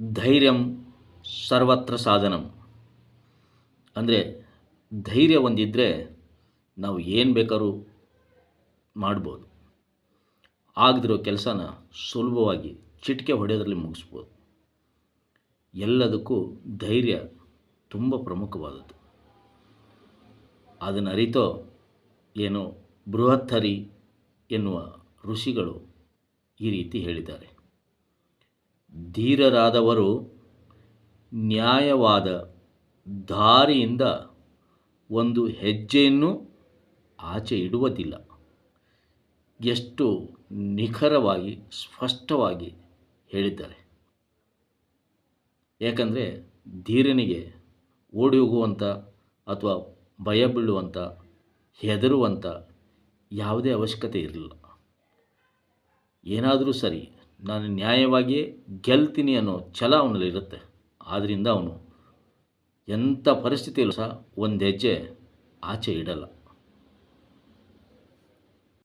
ಧೈರ್ಯಂ ಸರ್ವತ್ರ ಸಾಧನಂ. ಅಂದರೆ ಧೈರ್ಯ ಒಂದಿದ್ದರೆ ನಾವು ಏನು ಬೇಕಾದ್ರೂ ಮಾಡ್ಬೋದು. ಆಗದಿರೋ ಕೆಲಸನ ಸುಲಭವಾಗಿ ಚಿಟಿಕೆ ಹೊಡೆಯೋದ್ರಲ್ಲಿ ಮುಗಿಸ್ಬೋದು. ಎಲ್ಲದಕ್ಕೂ ಧೈರ್ಯ ತುಂಬ ಪ್ರಮುಖವಾದದ್ದು. ಅದನ್ನು ಅರಿತೋ ಏನು ಬೃಹತ್ತರಿ ಎನ್ನುವ ಋಷಿಗಳು ಈ ರೀತಿ ಹೇಳಿದ್ದಾರೆ. ಧೀರರಾದವರು ನ್ಯಾಯವಾದ ದಾರಿಯಿಂದ ಒಂದು ಹೆಜ್ಜೆಯನ್ನು ಆಚೆ ಇಡುವುದಿಲ್ಲ. ಎಷ್ಟು ನಿಖರವಾಗಿ, ಸ್ಪಷ್ಟವಾಗಿ ಹೇಳಿದ್ದಾರೆ. ಏಕೆಂದರೆ ಧೀರನಿಗೆ ಓಡಿ ಹೋಗುವಂಥ ಅಥವಾ ಭಯ ಬೀಳುವಂಥ ಹೆದರುವಂಥ ಯಾವುದೇ ಅವಶ್ಯಕತೆ ಇರಲಿಲ್ಲ. ಏನಾದರೂ ಸರಿ ನಾನು ನ್ಯಾಯವಾಗಿಯೇ ಗೆಲ್ತೀನಿ ಅನ್ನೋ ಛಲ ಅವನಲ್ಲಿ ಇರುತ್ತೆ. ಆದ್ದರಿಂದ ಅವನು ಎಂಥ ಪರಿಸ್ಥಿತಿಯಲ್ಲೂ ಸಹ ಒಂದು ಹೆಜ್ಜೆ ಆಚೆ ಇಡಲ್ಲ.